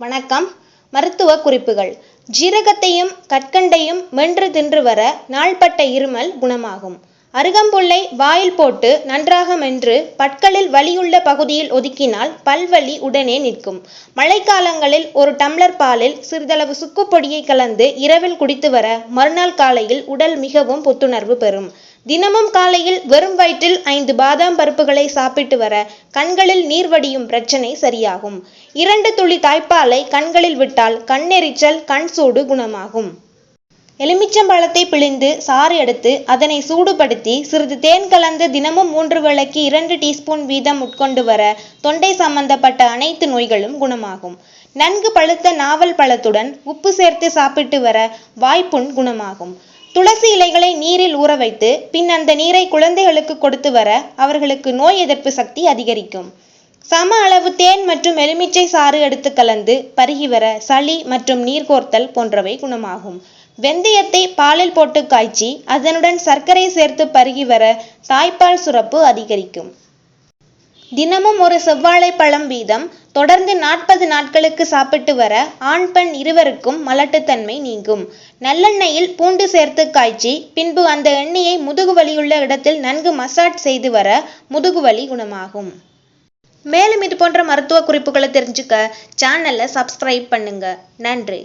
வணக்கம். மருத்துவ குறிப்புகள். ஜீரகத்தையும் கற்கண்டையும் மென்று தின்று வர நாள்பட்ட இருமல் குணமாகும். அருகம்புல்லை வாயில் போட்டு நன்றாக மென்று பற்களில் வலியுள்ள பகுதியில் ஒதுக்கினால் பல்வலி உடனே நிற்கும். மழைக்காலங்களில் ஒரு டம்ளர் பாலில் சிறிதளவு சுக்குப்பொடியை கலந்து இரவில் குடித்து வர மறுநாள் காலையில் உடல் மிகவும் புத்துணர்வு பெறும். தினமும் காலையில் வெறும் வயிற்றில் ஐந்து பாதாம் பருப்புகளை சாப்பிட்டு வர கண்களில் நீர் வடியும் பிரச்சனை சரியாகும். இரண்டு துளி தாய்ப்பாலை கண்களில் விட்டால் கண்ணெரிச்சல் கண் சூடு குணமாகும். எலுமிச்சம்பழத்தை பிழிந்து சாறு எடுத்து அதனை சூடுபடுத்தி சிறிது தேன் கலந்து தினமும் மூன்று வேளைக்கு இரண்டு டீஸ்பூன் வீதம் உட்கொண்டு வர தொண்டை சம்பந்தப்பட்ட அனைத்து நோய்களும் குணமாகும். நன்கு பழுத்த நாவல் பழத்துடன் உப்பு சேர்த்து சாப்பிட்டு வர வாய்ப்புண் குணமாகும். துளசி இலைகளை நீரில் ஊற வைத்து பின் அந்த நீரை குழந்தைகளுக்கு கொடுத்து வர அவர்களுக்கு நோய் எதிர்ப்பு சக்தி அதிகரிக்கும். சம அளவு தேன் மற்றும் எலுமிச்சை சாறு எடுத்து கலந்து பருகி வர சளி மற்றும் நீர்கோர்த்தல் போன்றவை குணமாகும். வெந்தயத்தை பாலில் போட்டு காய்ச்சி அதனுடன் சர்க்கரை சேர்த்து பருகி வர தாய்ப்பால் சுரப்பு அதிகரிக்கும். தினமும் ஒரு செவ்வாழை பழம் வீதம் தொடர்ந்து நாற்பது நாட்களுக்கு சாப்பிட்டு வர ஆண் பெண் இருவருக்கும் மலட்டுத்தன்மை நீங்கும். நல்லெண்ணெயில் பூண்டு சேர்த்து காய்ச்சி பின்பு அந்த எண்ணெயை முதுகு வலியுள்ள இடத்தில் நன்கு மசாஜ் செய்து வர முதுகு வலி குணமாகும். மேலும் இது போன்ற மருத்துவ குறிப்புகளை தெரிஞ்சுக்க சேனலை சப்ஸ்கிரைப் பண்ணுங்க. நன்றி.